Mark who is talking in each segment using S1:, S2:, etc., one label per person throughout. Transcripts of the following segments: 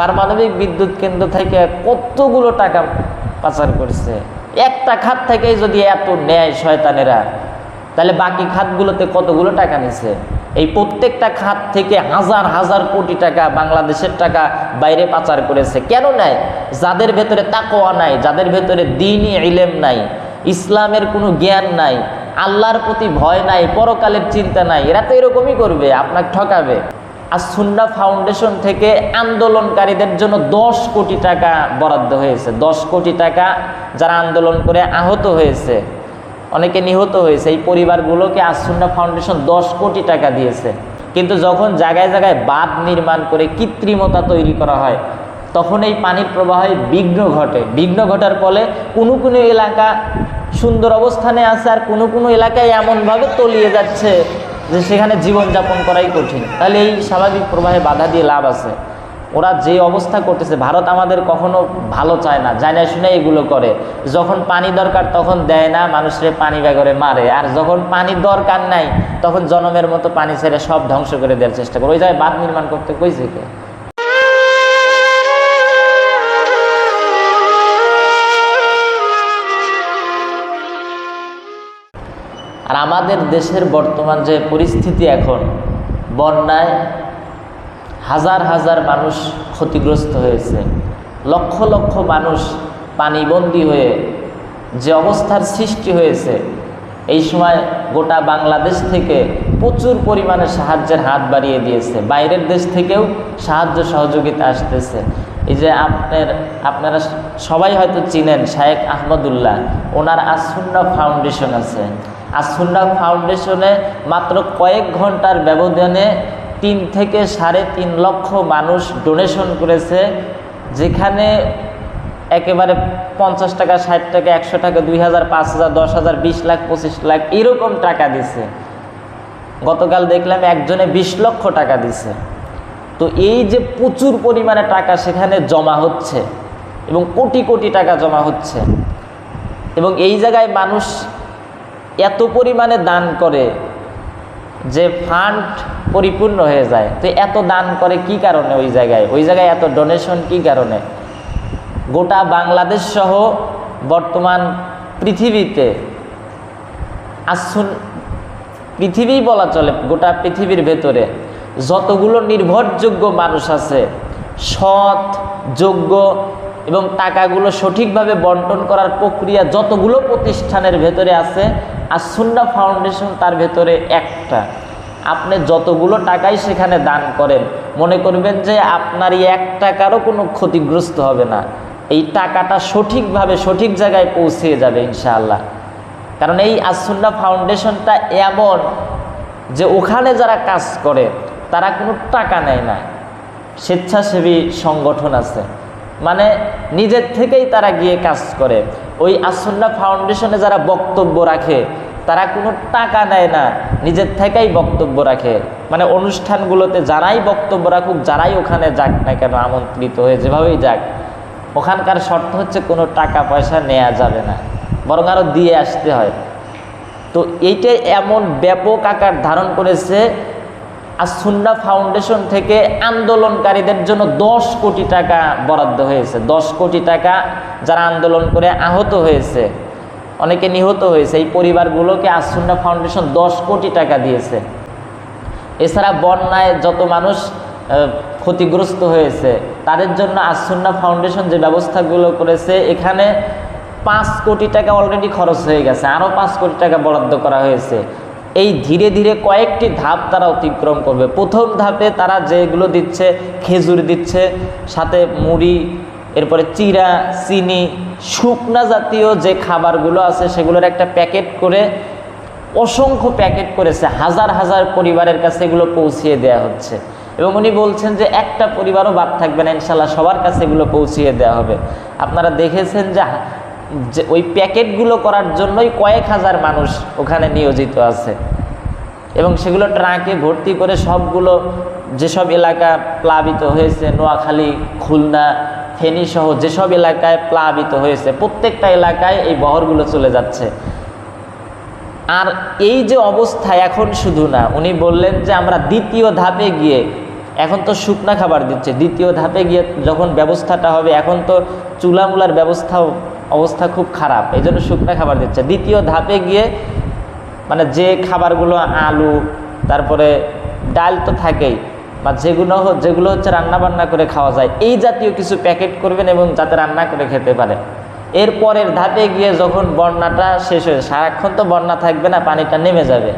S1: পারমাণবিক বিদ্যুৎ কেন্দ্র থেকে কতগুলো টাকা পাচার করছে? একটা খাত থেকেই যদি এত নেয় শয়তানেরা, তাহলে বাকি খাতগুলোতে কতগুলো টাকা নিছে? এই প্রত্যেকটা খাত থেকে হাজার হাজার কোটি টাকা বাংলাদেশের টাকা বাইরে পাচার করেছে। কেন নেয় যাদের ভেতরে তাকোয়া নাই, যাদের ভেতরে দিনই ইলেম নাই, ইসলামের কোনো জ্ঞান নাই, আল্লাহর প্রতি ভয় নাই, পরকালের চিন্তা নাই, এরা তো এরকমই করবে, আপনাকে ঠকাবে। আর সুন্না ফাউন্ডেশন থেকে আন্দোলনকারীদের জন্য দশ কোটি টাকা বরাদ্দ হয়েছে। দশ কোটি টাকা যারা আন্দোলন করে আহত হয়েছে, অনেকে নিহত হয়েছে, এই পরিবারগুলোকে আসুন্না ফাউন্ডেশন দশ কোটি টাকা দিয়েছে। কিন্তু যখন জায়গায় জায়গায় বাঁধ নির্মাণ করে কৃত্রিমতা তৈরি করা হয়, তখন এই পানির প্রবাহে বিঘ্ন ঘটে। বিঘ্ন ঘটার ফলে কোনো কোনো এলাকা সুন্দর অবস্থানে আছে আর কোনো কোনো এলাকায় এমনভাবে তলিয়ে যাচ্ছে। যে সেখানে জীবনযাপন করাই কঠিন। তাহলে এই স্বাভাবিক প্রবাহে বাধা দিয়ে লাভ আছে। ওরা যে অবস্থা করতেছে, ভারত আমাদের কখনো ভালো চায় না। জানা শুনে এগুলো করে। যখন পানি দরকার তখন দেয় না, মানুষের পানি ব্যাগরে মারে। আর যখন পানি দরকার নাই, তখন জনমের মতো পানি ছেড়ে সব ধ্বংস করে দেওয়ার চেষ্টা করে। ওই জায়গায় বাঁধ নির্মাণ করতে কইছে কে? আমাদের দেশের বর্তমান যে পরিস্থিতি এখন, বন্যায় হাজার হাজার মানুষ ক্ষতিগ্রস্ত হয়েছে। লক্ষ লক্ষ মানুষ পানিবন্দী হয়ে যে অবস্থার সৃষ্টি হয়েছে, এই সময় গোটা বাংলাদেশ থেকে প্রচুর পরিমাণে সাহায্যের হাত বাড়িয়ে দিয়েছে। বাইরের দেশ থেকেও সাহায্য সহযোগিতা আসতেছে। এই যে আপনার, আপনারা সবাই হয়তো চিনেন শায়েক আহমদুল্লাহ, ওনার আসুন্না ফাউন্ডেশন আছে। আসুন্না ফাউন্ডেশনে মাত্র কয়েক ঘণ্টার ব্যবধানে তিন থেকে সাড়ে তিন লক্ষ মানুষ ডোনেশন করেছে, যেখানে একেবারে পঞ্চাশ টাকা, ষাট টাকা, একশো টাকা, দুই হাজার, পাঁচ হাজার, দশ হাজার, বিশ লাখ, পঁচিশ লাখ এরকম টাকা দিছে। গতকাল দেখলাম একজনে বিশ লক্ষ টাকা দিছে। তো এই যে প্রচুর পরিমাণে টাকা সেখানে জমা হচ্ছে এবং কোটি কোটি টাকা জমা হচ্ছে। এবং এই জায়গায় মানুষ এত পরিমাণে দান করে যে ফান্ড পরিপূর্ণ হয়ে যায়। তো এত দান করে কি কারণে ওই জায়গায়? ওই জায়গায় এত ডোনেশন কি কারণে? গোটা বাংলাদেশ সহ বর্তমান পৃথিবীতে আসুন পৃথিবী বলা চলে, গোটা পৃথিবীর ভেতরে যতগুলো নির্ভরযোগ্য মানুষ আছে, সৎ, যোগ্য এবং টাকাগুলো সঠিকভাবে বন্টন করার প্রক্রিয়া যতগুলো প্রতিষ্ঠানের ভেতরে আছে, আর সুন্না ফাউন্ডেশন তার ভেতরে একটা। আপনি যতগুলো টাকাই সেখানে দান করেন, মনে করবেন যে আপনার এই এক টাকারও কোনো ক্ষতিগ্রস্ত হবে না। এই টাকাটা সঠিকভাবে সঠিক জায়গায় পৌঁছে যাবে ইনশাআল্লাহ। কারণ এই আসুন্না ফাউন্ডেশনটা এমন যে ওখানে যারা কাজ করে, তারা কোনো টাকা নেয় না। স্বেচ্ছাসেবী সংগঠন আছে। মানে নিজের থেকেই তারা গিয়ে কাজ করে। ওই আসন্না ফাউন্ডেশনে যারা বক্তব্য রাখে, তারা কোনো টাকা নেয় না, নিজের থেকেই বক্তব্য রাখে। মানে অনুষ্ঠানগুলোতে যারাই বক্তব্য রাখুক, যারাই ওখানে যাক না কেন, আমন্ত্রিত হয়ে যেভাবেই যাক, ওখানকার শর্ত হচ্ছে কোনো টাকা পয়সা নেওয়া যাবে না, বরং আরও দিয়ে আসতে হয়। তো এইটাই এমন ব্যাপক আকার ধারণ করেছে আর সুন্না ফাউন্ডেশন থেকে আন্দোলনকারীদের জন্য দশ কোটি টাকা বরাদ্দ হয়েছে। দশ কোটি টাকা যারা আন্দোলন করে আহত হয়েছে, অনেকে নিহত হয়েছে, এই পরিবারগুলোকে আসুন্না ফাউন্ডেশন দশ কোটি টাকা দিয়েছে। এছাড়া বন্যায় যত মানুষ ক্ষতিগ্রস্ত হয়েছে, তাদের জন্য আসুন্না ফাউন্ডেশন যে ব্যবস্থাগুলো করেছে, এখানে পাঁচ কোটি টাকা অলরেডি খরচ হয়ে গেছে। আরও পাঁচ কোটি টাকা বরাদ্দ করা হয়েছে। এই ধীরে ধীরে কয়েকটি ধাপ তারা অতিক্রম করবে। প্রথম ধাপে তারা যেগুলো দিচ্ছে, খেজুর দিচ্ছে, সাথে মুড়ি, এরপরে চিরা, চিনি, শুকনা জাতীয় যে খাবারগুলো আছে সেগুলোর একটা প্যাকেট করে, অসংখ্য প্যাকেট করেছে। হাজার হাজার পরিবারের কাছে এগুলো পৌঁছিয়ে দেওয়া হচ্ছে। এবং উনি বলছেন যে একটা পরিবারও বাদ থাকবে না, ইনশাল্লাহ সবার কাছে এগুলো পৌঁছিয়ে দেওয়া হবে। আপনারা দেখেছেন যে যে ওই প্যাকেটগুলো করার জন্যই কয়েক হাজার মানুষ ওখানে নিয়োজিত আছে। এবং সেগুলো ট্রাকে ভর্তি করে সবগুলো যেসব এলাকা প্লাবিত হয়েছে, নোয়াখালী, খুলনা ফেনী সহ যেসব এলাকায় প্লাবিত হয়েছে, প্রত্যেকটা এলাকায় এই বহরগুলো চলে যাচ্ছে। আর এই যে অবস্থা এখন শুধু না, উনি বললেন যে আমরা দ্বিতীয় ধাপে গিয়ে, এখন তো শুকনা খাবার দিচ্ছে, দ্বিতীয় ধাপে গিয়ে যখন ব্যবস্থাটা হবে, এখন তো চুলামুলার ব্যবস্থাও অবস্থা খুব খারাপ এই জন্য শুকনা খাবার দিচ্ছে। দ্বিতীয় ধাপে গিয়ে মানে যে খাবারগুলো আলু, তারপরে ডাল তো থাকেই, বা যেগুলো যেগুলো হচ্ছে রান্না বান্না করে খাওয়া যায়, এই জাতীয় কিছু প্যাকেট করবেন এবং যাতে রান্না করে খেতে পারে। এর পরের ধাপে গিয়ে যখন বন্যাটা শেষ হয়ে, সারাক্ষণ তো বন্যা থাকবে না, পানিটা নেমে যাবে।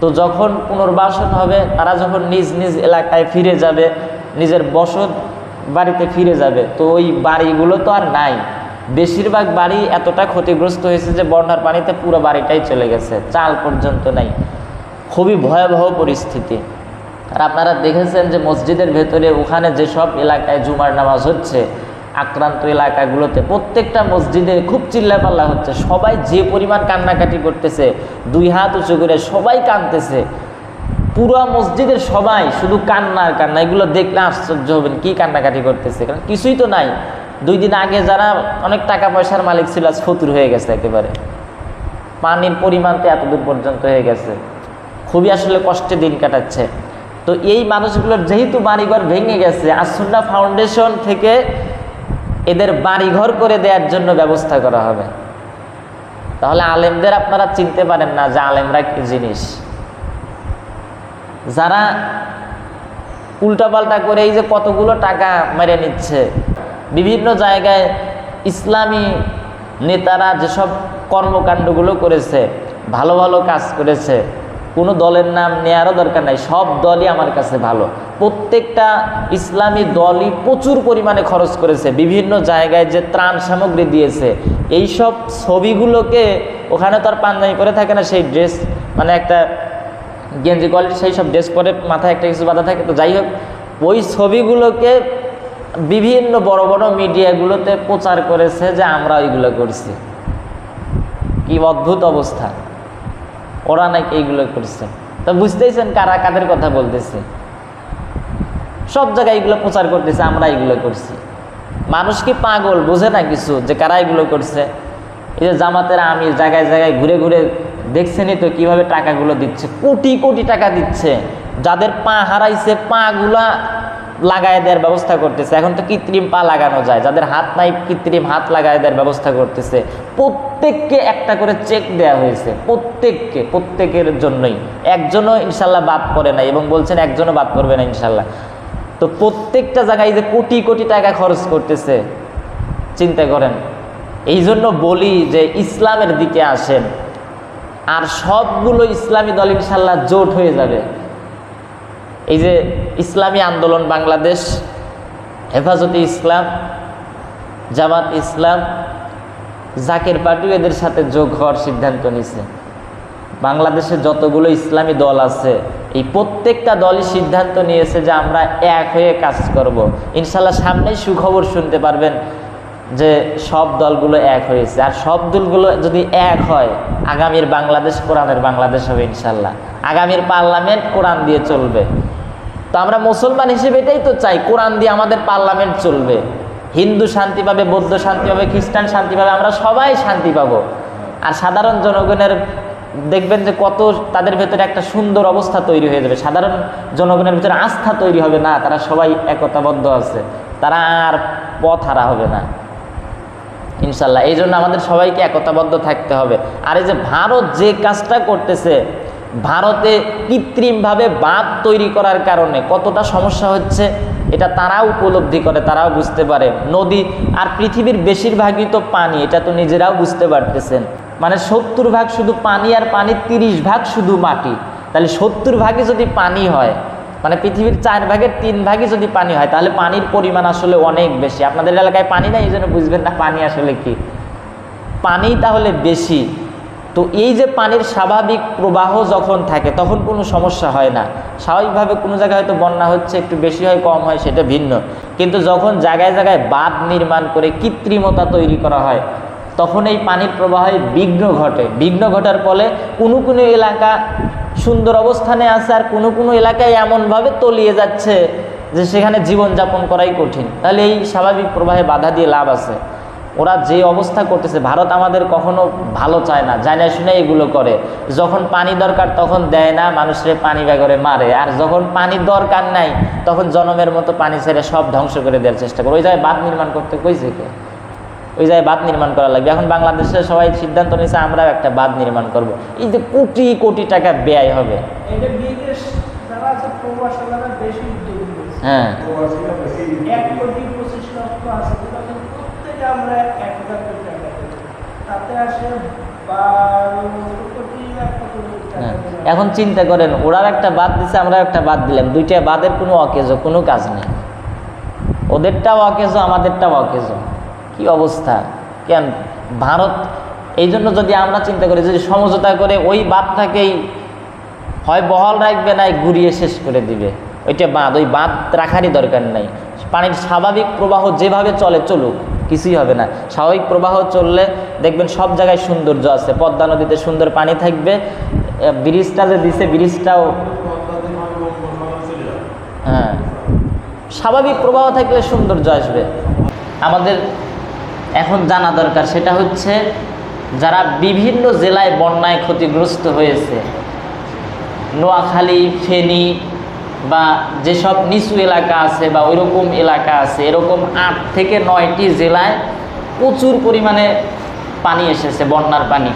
S1: তো যখন পুনর্বাসন হবে, তারা যখন নিজ নিজ এলাকায় ফিরে যাবে, নিজের বসত বাড়িতে ফিরে যাবে, তো ওই বাড়িগুলো তো আর নাই। বেশিরভাগ বাড়ি এতটা ক্ষতিগ্রস্ত হয়েছে যে বন্যার পানিতে পুরো বাড়িটাই চলে গেছে, চাল পর্যন্ত নাই। খুবই ভয়াবহ পরিস্থিতি। আর আপনারা দেখেছেন যে মসজিদের ভেতরে ওখানে যেসব এলাকায় জুমার নামাজ হচ্ছে, আক্রান্ত এলাকাগুলোতে প্রত্যেকটা মসজিদে খুব চিল্লাপাল্লা হচ্ছে। সবাই যে পরিমাণ কান্নাকাটি করতেছে, দুই হাত উঁচু করে সবাই কাঁদতেছে। পুরো মসজিদের সবাই শুধু কান্নার কান্না, এগুলো দেখলে আশ্চর্য হবেন কী কান্নাকাটি করতেছে। কারণ কিছুই তো নাই। দুই দিন আগে যারা অনেক টাকা পয়সার মালিক ছিল, আজ ফতুর হয়ে গেছে একেবারে। পানির পরিমাণ তো এতদূর পর্যন্ত হয়ে গেছে। খুবই আসলে কষ্টে দিন কাটাচ্ছে। তো এই মানুষগুলোর যেহেতু বাড়িঘর ভেঙে গেছে আসুন্না ফাউন্ডেশন থেকে এদের বাড়িঘর করে দেওয়ার জন্য ব্যবস্থা করা হবে। তাহলে আলেমদের আপনারা চিনতে পারেন না যে আলেমরা কি জিনিস। যারা উল্টাপাল্টা করে এই যে কতগুলো টাকা মেরে নিচ্ছে। বিভিন্ন জায়গায় ইসলামী নেতারা যেসব কর্মকাণ্ডগুলো করেছে, ভালো ভালো কাজ করেছে, কোনো দলের নাম নেওয়ারও দরকার নাই, সব দলই আমার কাছে ভালো। প্রত্যেকটা ইসলামী দলই প্রচুর পরিমাণে খরচ করেছে, বিভিন্ন জায়গায় যে ত্রাণ সামগ্রী দিয়েছে এই সব ছবিগুলোকে ওখানে তো আর পাঞ্জাবি করে থাকে না, সেই ড্রেস মানে একটা গেঞ্জি কোয়ালিটি সেই সব ড্রেস পরে মাথায় একটা কিছু বাঁধা থাকে, তো যাই হোক, ওই ছবিগুলোকে বিভিন্ন বড় বড় মিডিয়াগুলোতে প্রচার করেছে যে আমরা ওইগুলো করছি। কি অদ্ভুত অবস্থা। ওরা নাকি এইগুলো করছে। তো বুঝতেইছেন কারা কাদের কথা বলতেছে? সব জায়গায় এগুলো প্রচার করতেছে, আমরা এগুলো করছি। মানুষ কি পাগল? বোঝে না কিছু যে কারা এগুলো করছে। এই যে জামাতের আমি জায়গায় জায়গায় ঘুরে ঘুরে দেখছেনই তো কীভাবে টাকাগুলো দিচ্ছে। কোটি কোটি টাকা দিচ্ছে। যাদের পা হারাইছে, পাগুলা লাগায় দেওয়ার ব্যবস্থা করতেছে। এখন তো কৃত্রিম পা লাগানো যায়, যাদের হাত নাই কৃত্রিম হাত লাগায় দেওয়ার ব্যবস্থা করতেছে। প্রত্যেককে একটা করে চেক দেওয়া হয়েছে, প্রত্যেককে, প্রত্যেকের জন্যই। একজনও ইনশাল্লাহ বাদ করে নাই এবং বলছেন একজনও বাদ করবে না ইনশাল্লাহ। তো প্রত্যেকটা জায়গায় যে কোটি কোটি টাকা খরচ করতেছে, চিন্তা করেন। এই জন্য বলি যে ইসলামের দিকে আসেন, আর সবগুলো ইসলামী দল ইনশাল্লাহ জোট হয়ে যাবে। এই যে ইসলামী আন্দোলন, বাংলাদেশ, হেফাজতে ইসলাম, জামাত ইসলাম, জাকের পার্টি এদের সাথে যোগ হওয়ার সিদ্ধান্ত নিছে বাংলাদেশে যতগুলো ইসলামী দল আছে, এই প্রত্যেকটা দলই সিদ্ধান্ত নিয়েছে যে আমরা এক হয়ে কাজ করব। ইনশাল্লাহ সামনেই সুখবর শুনতে পারবেন যে সব দলগুলো এক হয়েছে। আর সব দলগুলো যদি এক হয়, আগামীর বাংলাদেশ কোরআনের বাংলাদেশ হবে ইনশাল্লাহ। আগামীর পার্লামেন্ট কোরআন দিয়ে চলবে। তো আমরা মুসলমান হিসেবে এটাই তো চাই, কোরআন দিয়ে আমাদের পার্লামেন্ট চলবে। হিন্দু শান্তি পাবে, বৌদ্ধ শান্তি পাবে, খ্রিস্টান শান্তি পাবে, আমরা সবাই শান্তি পাবো। আর সাধারণ জনগণের, দেখবেন যে কত তাদের ভেতরে একটা সুন্দর অবস্থা তৈরি হয়ে যাবে। সাধারণ জনগণের ভিতরে আস্থা তৈরি হবে না, তারা সবাই একতাবদ্ধ আছে, তারা আর পথ হারা হবে না। ইনশাল্লাহ এই জন্য আমাদের সবাইকে একতাবদ্ধ থাকতে হবে। আর এই যে ভারত যে কাজটা করতেছে ভারতে কৃত্রিমভাবে বাঁধ তৈরি করার কারণে কতটা সমস্যা হচ্ছে, এটা তারাও উপলব্ধি করে, তারাও বুঝতে পারে। নদী আর পৃথিবীর বেশিরভাগই তো পানি, এটা তো নিজেরাও বুঝতে পারতেছেন। মানে সত্তর ভাগ শুধু পানি আর পানির তিরিশ ভাগ শুধু মাটি। তাহলে সত্তর ভাগই যদি পানি হয় মানে পৃথিবীর চার ভাগের তিন ভাগই যদি পানি হয়, তাহলে পানির পরিমাণ আসলে অনেক বেশি। আপনাদের এলাকায় পানি নাই, এই জন্য বুঝবেন না পানি আসলে কি। পানি তাহলে বেশি তো এই যে পানির স্বাভাবিক প্রবাহ যখন থাকে, তখন কোনো সমস্যা হয় না। স্বাভাবিকভাবে কোনো জায়গায় হয়তো বন্যা হচ্ছে, একটু বেশি হয়, কম হয়, সেটা ভিন্ন। কিন্তু যখন জায়গায় জায়গায় বাঁধ নির্মাণ করে কৃত্রিমতা তৈরি করা হয়, তখন এই পানির প্রবাহে বিঘ্ন ঘটে। বিঘ্ন ঘটার ফলে কোনো কোনো এলাকা সুন্দর অবস্থানে আছে আর কোনো কোনো এলাকায় এমনভাবে তলিয়ে যাচ্ছে যে সেখানে জীবনযাপন করাই কঠিন। তাহলে এই স্বাভাবিক প্রবাহে বাধা দিয়ে লাভ আছে। ওরা যে অবস্থা করতেছে ভারত আমাদের কখনো ভালো চায় না। জানা শুনে এগুলো করে। যখন পানি দরকার তখন দেয় না মানুষের পানি ব্যাগরে মারে। আর যখন পানি দরকার নাই তখন জনমের মতো পানি ছেড়ে সব ধ্বংস করে দেওয়ার চেষ্টা করে। ওই জায়গায় বাঁধ নির্মাণ করতে কইছে কে? ওই জায়গায় বাঁধ নির্মাণ করা লাগবে। এখন বাংলাদেশে সবাই সিদ্ধান্ত নিয়েছে আমরাও একটা বাঁধ নির্মাণ করব। এই যে কোটি কোটি টাকা ব্যয় হবে। হ্যাঁ
S2: এক কোটি পঁচিশ লক্ষ আছে তাদের আমরা এক হাজার কোটি টাকা তাতে আসে বারো কোটি এক কোটি টাকা
S1: হ্যাঁ। এখন চিন্তা করেন ওরাও একটা বাদ দিছে আমরা একটা বাদ দিলাম। দুইটা বাদের কোনো অকেজ কোনো কাজ নেই। ওদেরটাও অকেজ আমাদেরটাও অকেজ। কি অবস্থা? কেন? ভারত এই জন্য যদি আমরা চিন্তা করি যদি সমঝোতা করে ওই বাঁধটাকেই হয় বহাল রাখবে না ঘুরিয়ে শেষ করে দিবে। ওইটা বাঁধ ওই বাঁধ রাখারই দরকার নাই। পানির স্বাভাবিক প্রবাহ যেভাবে চলে চলুক কিছুই হবে না। স্বাভাবিক প্রবাহ চললে দেখবেন সব জায়গায় সৌন্দর্য আছে। পদ্মা নদীতে সুন্দর পানি থাকবে। ব্রিজটা যে দিছে, ব্রিজটাও হ্যাঁ। স্বাভাবিক প্রবাহ থাকলে সৌন্দর্য আসবে। আমাদের এখন জানা দরকার, সেটা হচ্ছে যারা বিভিন্ন জেলায় বন্যায় ক্ষতিগ্রস্ত হয়েছে, নোয়াখালী, ফেনী বা যেসব নিচু এলাকা আছে বা ওইরকম এলাকা আছে, এরকম আট থেকে নয়টি জেলায় প্রচুর পরিমাণে পানি এসেছে, বন্যার পানি।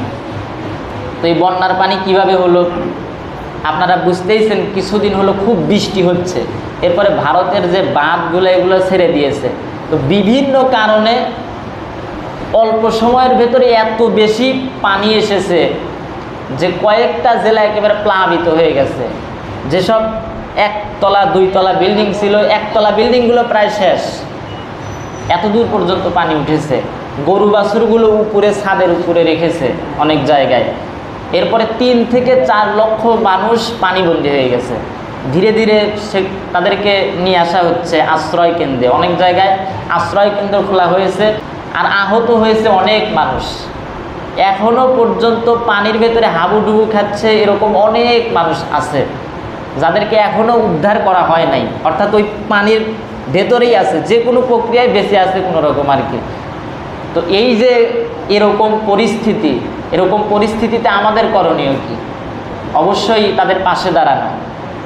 S1: তো এই বন্যার পানি কীভাবে হলো? আপনারা বুঝতেইছেন কিছুদিন হলো খুব বৃষ্টি হচ্ছে। এরপরে ভারতের যে বাঁধগুলো, এগুলো ছেড়ে দিয়েছে। তো বিভিন্ন কারণে অল্প সময়ের ভেতরে এত বেশি পানি এসেছে যে কয়েকটা জেলা একেবারে প্লাবিত হয়ে গেছে। যেসব একতলা, দুইতলা বিল্ডিং ছিল। একতলা বিল্ডিংগুলো প্রায় শেষ। এত দূর পর্যন্ত পানি উঠেছে। গরু বাছুরগুলো উপরে, ছাদের উপরে রেখেছে অনেক জায়গায়। এরপরে তিন থেকে চার লক্ষ মানুষ পানিবন্দী হয়ে গেছে। ধীরে ধীরে সে তাদেরকে নিয়ে আসা হচ্ছে আশ্রয় কেন্দ্রে। অনেক জায়গায় আশ্রয় কেন্দ্র খোলা হয়েছে আর আহত হয়েছে অনেক মানুষ। এখনও পর্যন্ত পানির ভেতরে হাবুডুবু খাচ্ছে এরকম অনেক মানুষ আছে। যাদেরকে এখনও উদ্ধার করা হয় নাই, অর্থাৎ ওই পানির ভেতরেই আছে, যে কোনো প্রক্রিয়ায় বেঁচে আছে কোনো রকম আর কি। তো এই যে এরকম পরিস্থিতি, এরকম পরিস্থিতিতে আমাদের করণীয় কি? অবশ্যই তাদের পাশে দাঁড়ানো,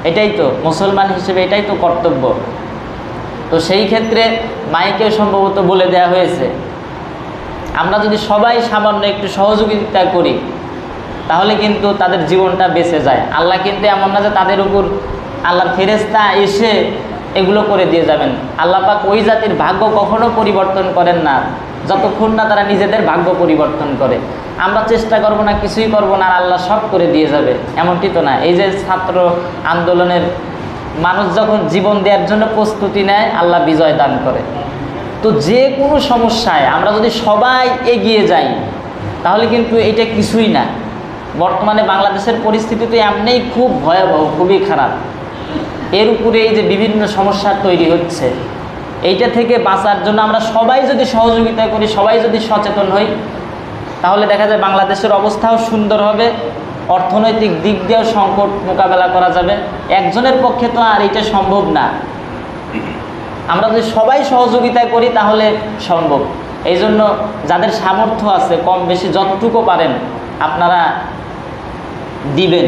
S1: এটাই তো, মুসলমান হিসেবে এটাই তো কর্তব্য। তো সেই ক্ষেত্রে মাইকেও সম্ভবত বলে দেয়া হয়েছে, আমরা যদি সবাই সামান্য একটু সহযোগিতা করি তাহলে কিন্তু তাদের জীবনটা বেঁচে যায়। আল্লাহ কিন্তু এমন না যে তাদের উপর আল্লাহর ফেরেস্তা এসে এগুলো করে দিয়ে যাবেন। আল্লাহ পাক ওই জাতির ভাগ্য কখনো পরিবর্তন করেন না। যতক্ষণ না তারা নিজেদের ভাগ্য পরিবর্তন করে। আমরা চেষ্টা করব না, কিছুই করব না আল্লাহ সব করে দিয়ে যাবে। এমনটি তো না। এই যে ছাত্র আন্দোলনের মানুষ যখন জীবন দেওয়ার জন্য প্রস্তুতি নেয়, আল্লাহ বিজয় দান করে। তো যে কোনো সমস্যায় আমরা যদি সবাই এগিয়ে যাই, তাহলে কিন্তু এটা কিছুই না। বর্তমানে বাংলাদেশের পরিস্থিতি তো এমনিই খুব ভয়াবহ, খুবই খারাপ। এর উপরে এই যে বিভিন্ন সমস্যা তৈরি হচ্ছে, এইটা থেকে বাঁচার জন্য আমরা সবাই যদি সহযোগিতা করি, সবাই যদি সচেতন হই, তাহলে দেখা যায় বাংলাদেশের অবস্থাও সুন্দর হবে, অর্থনৈতিক দিক দিয়েও সংকট মোকাবেলা করা যাবে। একজনের পক্ষে তো আর এটা সম্ভব না। আমরা যদি সবাই সহযোগিতা করি, তাহলে সম্ভব। এই জন্য যাদের সামর্থ্য আছে, কম বেশি যতটুকু পারেন, আপনারা দিবেন।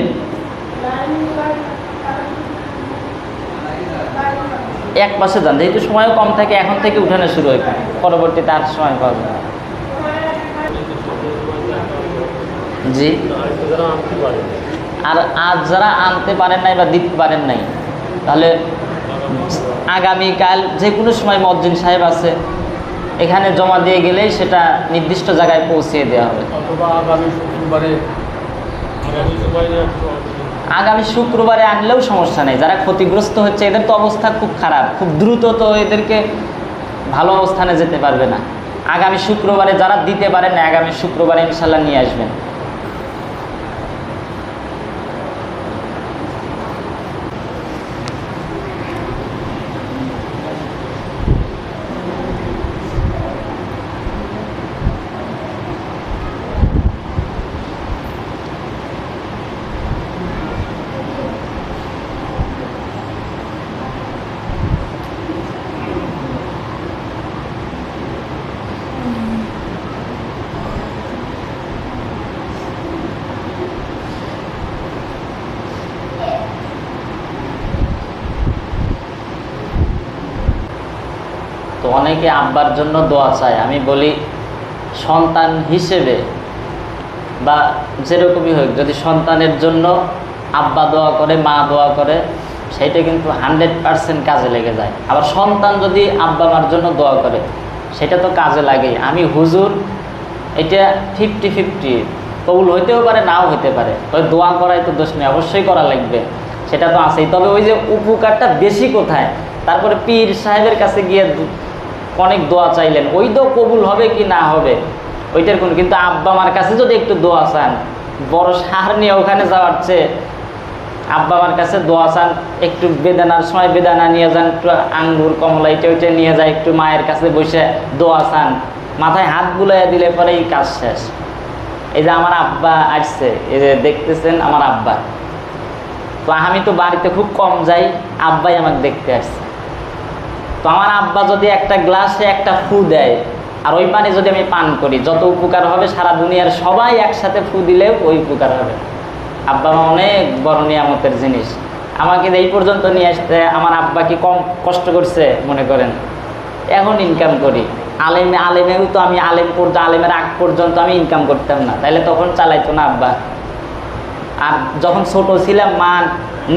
S1: এক পাশে যান, যেহেতু সময়ও কম থাকে, এখন থেকে উঠানো শুরু হয়। পরবর্তীতে আর সময় পাওয়া যায়। জি। আর আজ যারা আনতে পারেন নাই বা দিতে পারেন নাই, তাহলে আগামীকাল যে কোনো সময় মজ্জিন সাহেব আছে, এখানে জমা দিয়ে গেলেই সেটা নির্দিষ্ট জায়গায় পৌঁছিয়ে দেওয়া হবে।
S3: অথবা আগামী শুক্রবারে আগামী শুক্রবারে
S1: আনলেও সমস্যা নেই। যারা ক্ষতিগ্রস্ত হচ্ছে, এদের তো অবস্থা খুব খারাপ। খুব দ্রুত তো এদেরকে ভালো অবস্থানে যেতে পারবে না। আগামী শুক্রবারে যারা দিতে পারেন না, আগামী শুক্রবারে ইনশাল্লাহ নিয়ে আসবেন। অনেকে আব্বার জন্য দোয়া চায়। আমি বলি, সন্তান হিসেবে বা যেরকমই হোক, যদি সন্তানের জন্য আব্বা দোয়া করে, মা দোয়া করে, সেইটা কিন্তু হান্ড্রেড পারসেন্ট কাজে লেগে যায়। আবার সন্তান যদি আব্বা মার জন্য দোয়া করে, সেটা তো কাজে লাগে আমি হুজুর, এটা ফিফটি ফিফটি। কবুল হইতেও পারে, নাও হইতে পারে। তবে দোয়া করাই তো দোষ নেই, অবশ্যই করা লাগবে। সেটা তো আছেই। তবে ওই যে উপকারটা বেশি কোথায়? তারপরে পীর সাহেবের কাছে গিয়ে অনেক দোয়া চাইলেন। ওই তো কবুল হবে কি না হবে? ওইটার কোনো কিন্তু আব্বা মার কাছে যদি একটু দোয়া চান, বড় সার নিয়ে ওখানে যাওয়ার চেয়ে আব্বা আমার কাছে দোয়া চান, একটু বেদানার সময় বেদানা নিয়ে যান, একটু আঙ্গুর, কমলা, এটা ওইটা নিয়ে যায়, একটু মায়ের কাছে বসে দোয়া চান, মাথায় হাত বুলাইয়া দিলে পরেই কাজ শেষ। এই যে আমার আব্বা আসছে, এই যে দেখতেছেন আমার আব্বা। তো আমি তো বাড়িতে খুব কম যাই, আব্বাই আমাকে দেখতে আসছে। তো আমার আব্বা যদি একটা গ্লাসে একটা ফু দেয়, আর ওই পানি যদি আমি পান করি, যত উপকার হবে সারা দুনিয়ার সবাই একসাথে ফু দিলেও ওই উপকার হবে। আব্বা মা অনেক বড় নিয়ামতের জিনিস। আমাকে এই পর্যন্ত নিয়ে আসতে আমার আব্বা কি কম কষ্ট করছে মনে করেন? এখন ইনকাম করি। আলেমে আলেমেও তো আমি আলেম পর্যন্ত, আলেমের আগ পর্যন্ত আমি ইনকাম করতাম না। তাইলে তখন চালাইতো না আব্বা। আর যখন ছোট ছিলাম, মা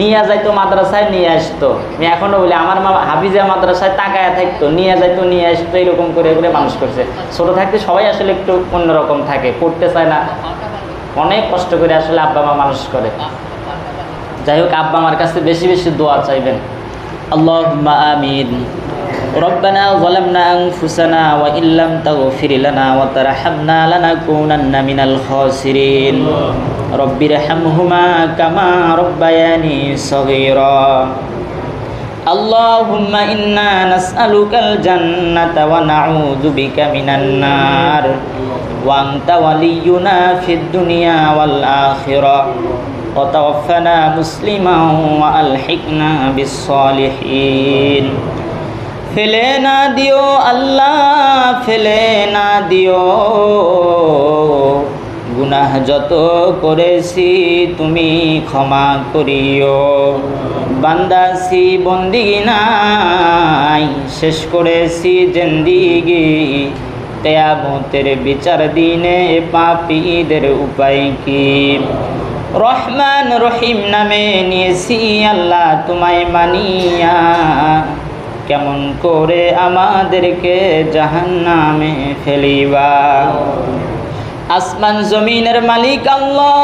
S1: নিয়ে যাইতো মাদ্রাসায়, নিয়ে আসতো। আমি এখনও বলি, আমার মা হাফিজা মাদ্রাসায় তাকায় থাকতো, নিয়ে যাইতো, নিয়ে আসতো, এরকম করে করে মানুষ করছে। ছোট থাকতে সবাই আসলে একটু অন্যরকম থাকে, পড়তে চায় না। অনেক কষ্ট করে আসলে আব্বা, মা মানুষ করে। যাই হোক, আব্বা আমার কাছে বেশি বেশি দোয়া চাইবেন। আল্লাহ আমিন। ربنا ظلمنا أنفسنا وإن لم تغفر لنا وترحمنا لنكونن من الخاسرين. رب ارحمهما كما ربياني صغيرا. اللهم إنا نسألك الجنة ونعوذ بك من النار. وأنت ولينا في الدنيا والآخرة. وتوفنا مسلما وألحقنا بالصالحين. ফেলে না দিও, আল্লাহ ফেলে না দিও। গুনাহ যত করেছি তুমি ক্ষমা করিও। বান্দাসি বন্দিগি নাই, শেষ করেছি জেন্দিগি। তেয়ামতের বিচার দিনে পাপীদের উপায় কি? রহমান রহিম নামে নিয়েছি আল্লাহ তোমায় মানিয়া। কেমন করে আমাদেরকে জাহান নামে ফেলিবা? আসমান জমিনের মালিক আল্লাহ,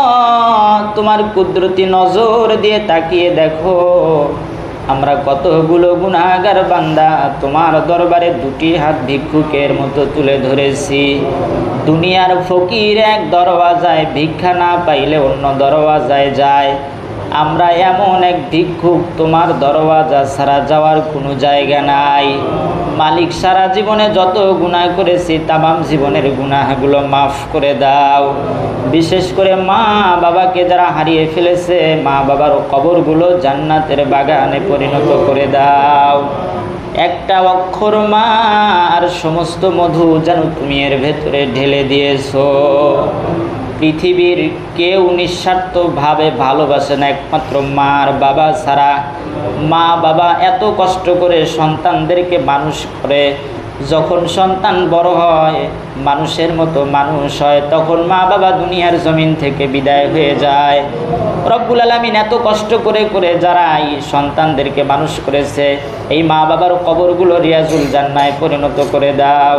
S1: তোমার কুদরতি নজর দিয়ে তাকিয়ে দেখো। আমরা কতগুলো গুণাগার বান্দা, তোমার দরবারে দুটি হাত ভিক্ষুকের মতো তুলে ধরেছি। দুনিয়ার ফকির এক দরওয়াজায় ভিক্ষা না পাইলে অন্য দরওয়াজায় যায়। আমরা এমন এক ভিক্ষুক, তোমার দরওয়াজা ছাড়া যাওয়ার কোনো জায়গা নাই। মালিক সারা জীবনে যত গুনাহ করেছি, তামাম জীবনের গুনাহগুলো মাফ করে দাও। বিশেষ করে মা বাবাকে যারা হারিয়ে ফেলেছে, মা বাবার কবরগুলো জান্নাতের বাগানে পরিণত করে দাও। একটা অক্ষর মা আর সমস্ত মধু যেন তুমি এর ভেতরে ঢেলে দিয়েছ। পৃথিবীর কেউ নিঃস্বার্থভাবে ভালোবাসে না, একমাত্র মার বাবা ছাড়া। মা বাবা এত কষ্ট করে সন্তানদেরকে মানুষ করে, যখন সন্তান বড় হয়, মানুষের মতো মানুষ হয়, তখন মা বাবা দুনিয়ার জমিন থেকে বিদায় হয়ে যায়। রব্বুল আলমিন এত কষ্ট করে করে যারা এই সন্তানদেরকে মানুষ করেছে, এই মা বাবার কবরগুলো রিয়াজুল জান্নায় পরিণত করে দাও।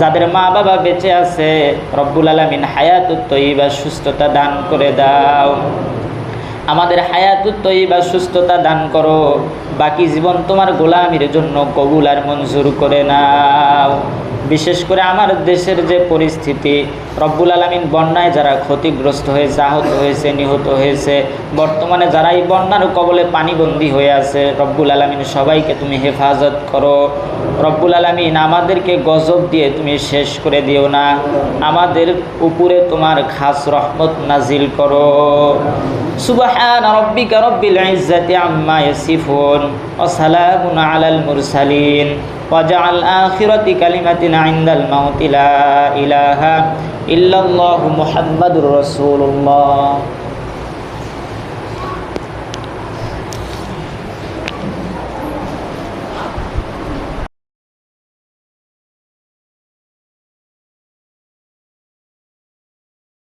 S1: যাদের মা বাবা বেঁচে আছে, রব্বুল আলমিন হায়াতুত বা সুস্থতা দান করে দাও। আমাদের হায়াতুত বা সুস্থতা দান করো। বাকি জীবন তোমার গোলামির জন্য কবুল আর মঞ্জুর করে নাও। বিশেষ করে আমার দেশের যে পরিস্থিতি, রব্বুল আলমিন বন্যায় যারা ক্ষতিগ্রস্ত হয়েছে, আহত হয়েছে, নিহত হয়েছে, বর্তমানে যারা এই বন্যার কবলে পানিবন্দী হয়ে আছে, রব্বুল আলমিন সবাইকে তুমি হেফাজত করো। রব্বুল আলমিন আমাদেরকে গজব দিয়ে তুমি শেষ করে দিও না। আমাদের উপরে তোমার খাস রহমত নাজিল করো। সুবহান রব্বিকা রব্বিল আম্মা ইয়াসিফুন। وسلام على المرسلين. وجعل آخرة كلمة عند الموت. لا إله إلا الله محمد رسول الله.